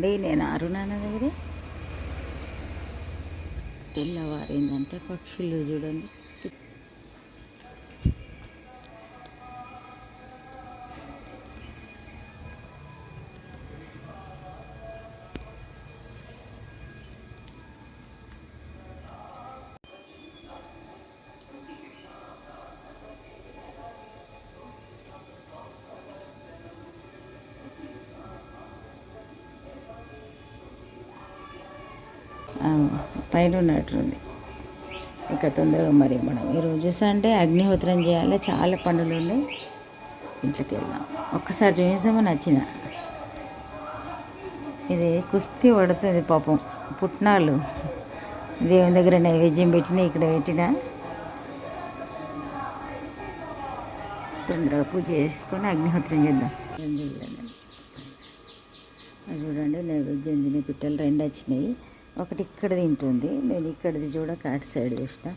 అండి నేను అరుణానగరి తెల్లవారిందంటే పక్షులు చూడండి. పైన ఉన్నట్టుంది. ఇక తొందరగా మరి మనం. ఈరోజు సండే అగ్నిహోత్రం చేయాలి. చాలా పనులు ఉన్నాయి. ఇంట్లోకి వెళ్దాం. ఒక్కసారి చూసామని నచ్చిన. ఇది కుస్తీ పడుతుంది పాపం. పుట్నాలు. దేవుని దగ్గర నైవేద్యం పెట్టిన ఇక్కడ పెట్టిన. తొందరగా పూజ చేసుకొని అగ్నిహోత్రం చేద్దాం. చూడండి నైవేద్యం తినే పిట్టలు రెండు వచ్చినాయి. ఒకటి ఇక్కడ తింటుంది నేను ఇక్కడిది చూడక అటు సైడ్ చూసిన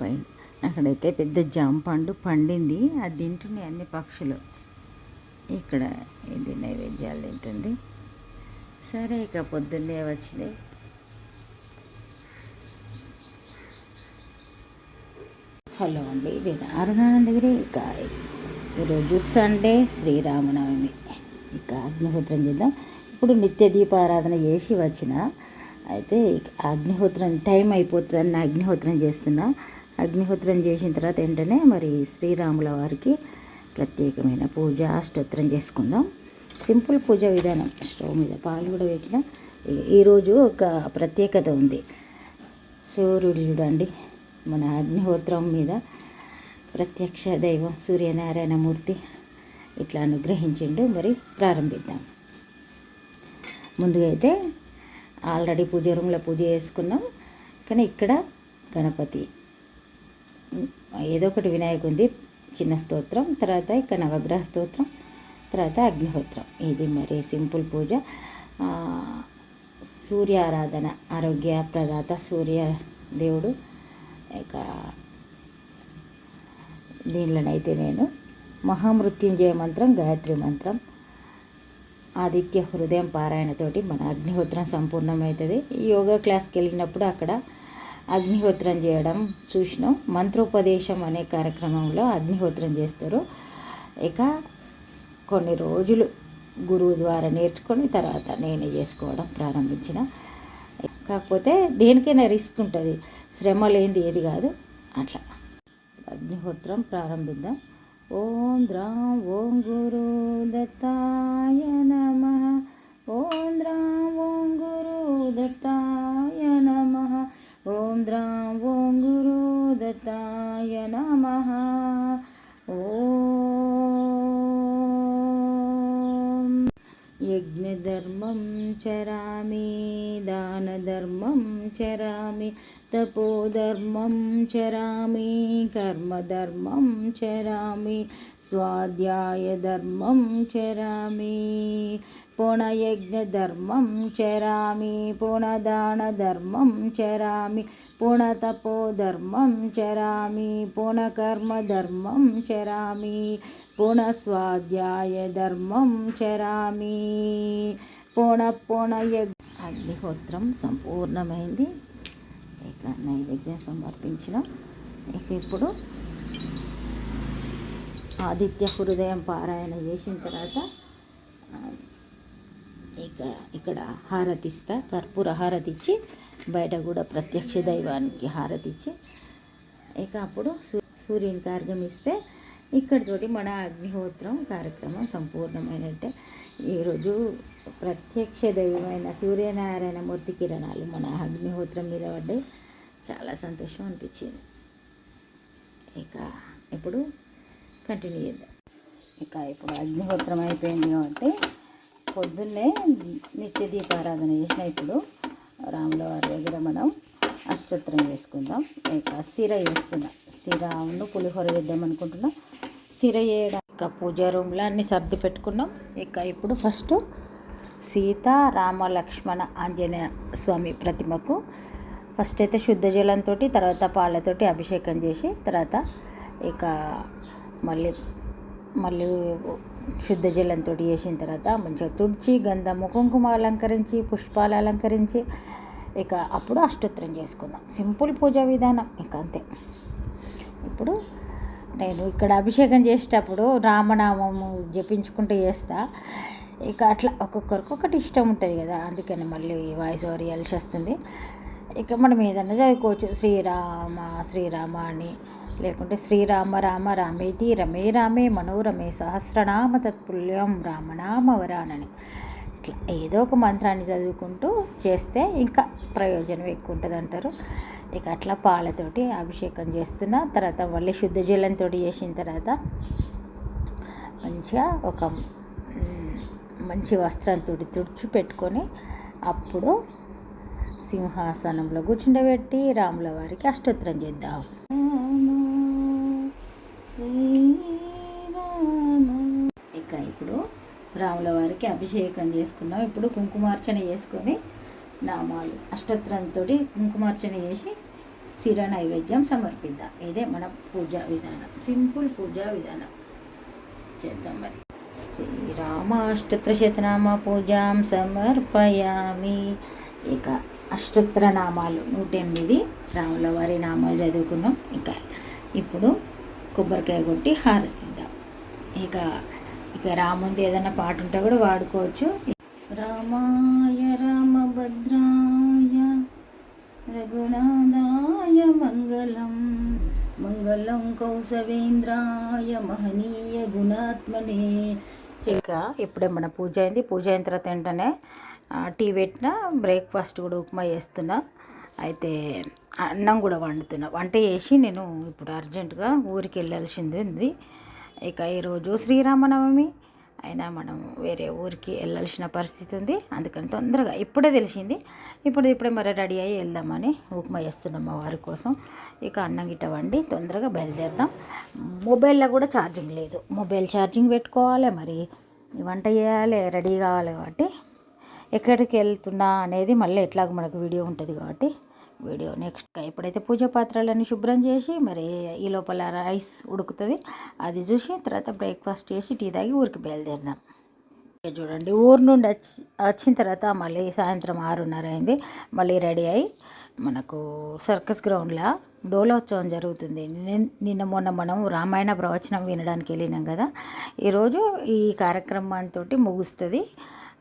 పైన. అక్కడైతే పెద్ద జామ పండు పండింది. అది తింటున్నాయి అన్ని పక్షులు. ఇక్కడ ఇది నైవేద్యాలు తింటుంది. సరే ఇక పొద్దున్నే వచ్చినాయి. హలో అండి నేను అరుణానందగిరి ఇక ఈరోజు సండే శ్రీరామనవమి. ఇక అగ్నిహోత్రం చేద్దాం. ఇప్పుడు నిత్య దీపారాధన చేసి వచ్చిన అయితే అగ్నిహోత్రం టైం అయిపోతుందని అగ్నిహోత్రం చేస్తున్నా. అగ్నిహోత్రం చేసిన తర్వాత వెంటనే మరి శ్రీరాముల వారికి ప్రత్యేకమైన పూజ అష్టోత్తరం చేసుకుందాం. సింపుల్ పూజ విధానం. స్టవ్ మీద పాలు కూడా పెట్టిన. ఈరోజు ఒక ప్రత్యేకత ఉంది. సూర్యుడు చూడండి. మన అగ్నిహోత్రం మీద ప్రత్యక్ష దైవం సూర్యనారాయణ మూర్తి ఇట్లా అనుగ్రహించిండు. మరి ప్రారంభిద్దాం. ముందుగా అయితే ఆల్రెడీ పూజ రూమ్లో పూజ చేసుకున్నాం. కానీ ఇక్కడ గణపతి. ఏదో ఒకటి వినాయకుంది చిన్న స్తోత్రం తర్వాత ఇక్కడ నవగ్రహ స్తోత్రం తర్వాత అగ్నిహోత్రం. ఇది మరి సింపుల్ పూజ. సూర్యారాధన సూర్య ఆరాధన ఆరోగ్య ప్రదాత సూర్య దేవుడు. ఇక దీనిలోనైతే నేను మహామృత్యుంజయ మంత్రం గాయత్రి మంత్రం ఆదిత్య హృదయం పారాయణతోటి మన అగ్నిహోత్రం సంపూర్ణమవుతుంది. ఈ యోగా క్లాస్కి వెళ్ళినప్పుడు అక్కడ అగ్నిహోత్రం చేయడం చూసినాం. మంత్రోపదేశం అనే కార్యక్రమంలో అగ్నిహోత్రం చేస్తారు. ఇక కొన్ని రోజులు గురువు ద్వారా నేర్చుకొని తర్వాత నేనే చేసుకోవడం ప్రారంభించిన. కాకపోతే దేనికైనా రిస్క్ ఉంటుంది. శ్రమ లేనిది ఏది కాదు. అట్లా. అగ్నిహోత్రం ప్రారంభిద్దాం. ॐ द्रां ॐ गुरुदत्ताय नमः। ॐ द्रां ॐ गुरुदत्ताय नमः। ॐ द्रां ॐ गुरुदत्ताय नमः। ॐ यज्ञधर्मं चरामि दानधर्मं चरामि తపోధర్మం చరామి కర్మధర్మం చరామి స్వాధ్యాయధర్మం చరామి పుణయజ్ఞధర్మం చరామి పుణదానధర్మం చరామి పుణతపోధర్మం చరామి పుణకర్మధర్మం చరామి పుణస్వాధ్యాయధర్మం చరామి. పుణ అగ్నిహోత్రం సంపూర్ణమైంది. ఇక నైవేద్యం సమర్పించిన. ఇక ఇప్పుడు ఆదిత్య హృదయం పారాయణ చేసిన తర్వాత ఇక్కడ ఇక ఇక్కడ హారతిస్తా కర్పూర హారతి ఇచ్చి బయట కూడా ప్రత్యక్ష దైవానికి హారతి ఇచ్చి ఇక అప్పుడు సూ సూర్యునికి ఇస్తే ఇక్కడితోటి మన అగ్నిహోత్రం కార్యక్రమం సంపూర్ణమైనట్టే. ఈరోజు ప్రత్యక్ష దైవమైన సూర్యనారాయణ మూర్తి కిరణాలు మన అగ్నిహోత్రం మీద పడ్డాయి. చాలా సంతోషం అనిపించింది. ఇక ఇప్పుడు కంటిన్యూ చేద్దాం. ఇక ఇప్పుడు అగ్నిహోత్రం అయిపోయింది కాబట్టి పొద్దున్నే నిత్య దీపారాధన చేసిన ఇప్పుడు రాముల వారి దగ్గర మనం అష్టోత్తరం చేసుకుందాం. ఇక సిర చేస్తున్నా. సిరను పులిహోర వేద్దాం అనుకుంటున్నాం. సిర చేయడం ఇక పూజ రూమ్లో అన్నీ సర్ది పెట్టుకున్నాం. ఇక ఇప్పుడు ఫస్ట్ సీతా రామ లక్ష్మణ ఆంజనేయ స్వామి ప్రతిమకు ఫస్ట్ అయితే శుద్ధ జలంతో తర్వాత పాలతోటి అభిషేకం చేసి తర్వాత ఇక మళ్ళీ మళ్ళీ శుద్ధ జలంతో చేసిన తర్వాత మంచిగా తుడిచి గంధము కుంకుమ అలంకరించి పుష్పాలు అలంకరించి ఇక అప్పుడు అష్టోత్తరం చేసుకుందాం. సింపుల్ పూజా విధానం ఇక అంతే. ఇప్పుడు నేను ఇక్కడ అభిషేకం చేసేటప్పుడు రామనామము జపించుకుంటూ చేస్తా. ఇక అట్లా ఒక్కొక్కరికి ఒకటి ఇష్టం ఉంటుంది కదా అందుకని మళ్ళీ వాయిస్ ఓవర్ ఇవ్వాల్సి వస్తుంది. ఇక మనం ఏదన్నా చదువుకోవచ్చు శ్రీరామ శ్రీరామ అని లేకుంటే శ్రీరామ రామ రామేతి రమే రామే మనోరమే సహస్రనామ తత్పుల్యం రామనామ వరానని. ఇట్లా ఏదో ఒక మంత్రాన్ని చదువుకుంటూ చేస్తే ఇంకా ప్రయోజనం ఎక్కువ ఉంటుంది అంటారు ఇక అట్లా పాలతోటి అభిషేకం చేస్తున్న తర్వాత మళ్ళీ శుద్ధ జలంతో చేసిన తర్వాత మంచిగా ఒక మంచి వస్త్రంతో తుడిచి పెట్టుకొని అప్పుడు సింహాసనంలో కూర్చుండబెట్టి రాముల వారికి అష్టోత్తరం చేద్దాం. ఇక ఇప్పుడు రాముల వారికి అభిషేకం చేసుకున్నాం. ఇప్పుడు కుంకుమార్చన చేసుకొని నామాలు అష్టోత్తరంతో కుంకుమార్చన చేసి శిర నైవేద్యం సమర్పిద్దాం. ఇదే మన పూజా విధానం. సింపుల్ పూజా విధానం. చేద్దాం మరి. శ్రీరామ పూజాం సమర్పయామి. ఇక అష్టోత్తర నామాలు నూట ఎనిమిది రాముల వారి నామాలు చదువుకున్నాం. ఇంకా ఇప్పుడు కొబ్బరికాయ కొట్టి హారతిద్దాం. ఇక ఇక రాముంది ఏదైనా పాట ఉంటే కూడా వాడుకోవచ్చు. రామాయ రామభద్రాయ రఘునాథాయ మంగళం. మంగళం కౌసవేంద్రాయ మహనీయ గుణాత్మనే ఇక ఇప్పుడే మన పూజ అయింది. పూజ అయిన తర్వాత వెంటనే టీ పెట్టిన బ్రేక్ఫాస్ట్ కూడా ఉప్మా చేస్తున్నా. అయితే అన్నం కూడా వండుతున్నా. వంట చేసి నేను ఇప్పుడు అర్జెంటుగా ఊరికి వెళ్ళాల్సింది ఉంది. ఇక ఈరోజు శ్రీరామనవమి. అయినా మనం వేరే ఊరికి వెళ్ళాల్సిన పరిస్థితి ఉంది. అందుకని తొందరగా ఇప్పుడే తెలిసింది. ఇప్పుడు ఇప్పుడే మరి రెడీ అయ్యి వెళ్దామని ఉప్మా చేస్తున్నాం మా వారి కోసం. ఇక అన్నం గిట్ట వండి తొందరగా బయలుదేరుదాం. మొబైల్లో కూడా ఛార్జింగ్ లేదు. మొబైల్ ఛార్జింగ్ పెట్టుకోవాలి మరి. వంట చేయాలి రెడీ కావాలి కాబట్టి ఎక్కడికి వెళ్తున్నా అనేది మళ్ళీ ఎట్లాగ మనకు వీడియో ఉంటుంది కాబట్టి వీడియో నెక్స్ట్. ఎప్పుడైతే పూజ పాత్రలన్నీ శుభ్రం చేసి మరి ఈ లోపల రైస్ ఉడుకుతుంది. అది చూసి తర్వాత బ్రేక్ఫాస్ట్ చేసి టీ తాగి ఊరికి బయలుదేరదాం. చూడండి ఊరు నుండి వచ్చి వచ్చిన తర్వాత మళ్ళీ సాయంత్రం ఆరున్నర అయింది. మళ్ళీ రెడీ అయ్యి మనకు సర్కస్ గ్రౌండ్లో డోలోత్సవం జరుగుతుంది. నిన్న మొన్న మనం రామాయణ ప్రవచనం వినడానికి వెళ్ళినాం కదా. ఈరోజు ఈ కార్యక్రమంతో ముగుస్తుంది.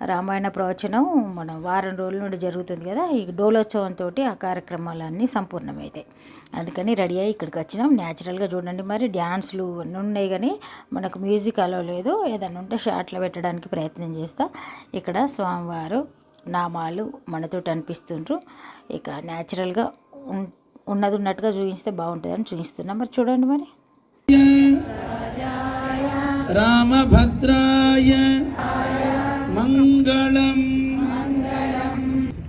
రామాయణ ప్రవచనం మన వారం రోజుల నుండి జరుగుతుంది కదా ఈ డోలోత్సవంతో ఆ కార్యక్రమాలన్నీ సంపూర్ణమవుతాయి అందుకని రెడీ అయ్యి ఇక్కడికి వచ్చినాం. న్యాచురల్గా చూడండి మరి డ్యాన్స్లు అన్నీ ఉన్నాయి కానీ మనకు మ్యూజిక్ అలో లేదు. ఏదైనా ఉంటే షార్ట్లో పెట్టడానికి ప్రయత్నం చేస్తా. ఇక్కడ స్వామివారు నామాలు మనతోటి అనిపిస్తుండ్రు. ఇక న్యాచురల్గా ఉన్నది ఉన్నట్టుగా చూపిస్తే బాగుంటుందని చూపిస్తున్నాం. మరి చూడండి మరి. రామభద్రాయ మంగళం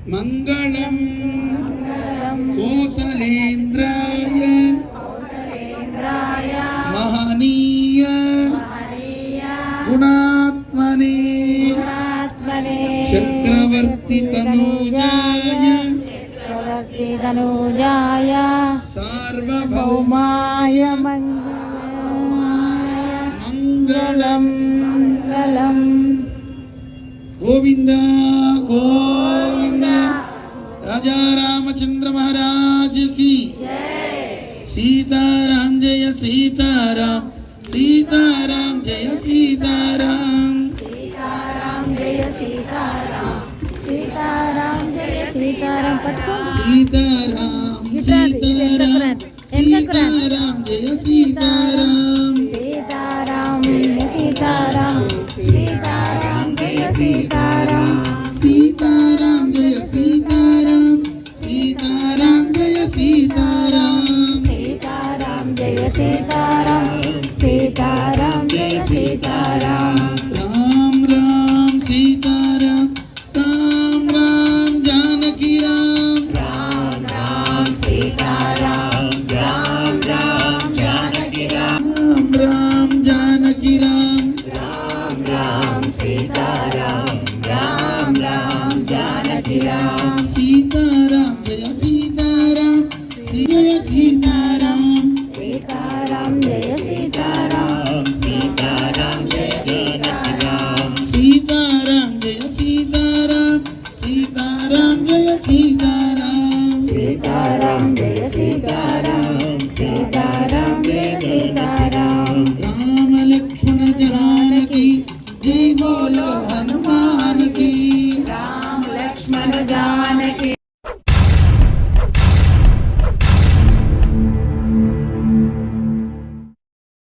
మంగళం కోసలేంద్రాయ మహనీయ గుణాత్మనే గోవింద గోవింద. రాజా రామచంద్ర మహారాజ్కి సీతారాం జయ సీతారాం. సీతారాం జయ సీతారాం. జయ సీతారాం. సీతారాం జయ సీతారాం. సీతారాం సీతారాం. సీతారాం జయ సీతారాం. సీతారాం జయ సీతారాం సీతారాం. సీతారాం జయ సీతారాం రామ్ రామ్ సీతారాం రామ్ రామ్ జానకి రామ్ సీతారాం రామ్ రామ్ జానకి రామ్ రామ్ రామ్ జానకి రామ్ రామ్ సీతారాం రామ్ రామ్ జానకి రామ్ సీతారాం Ram Ram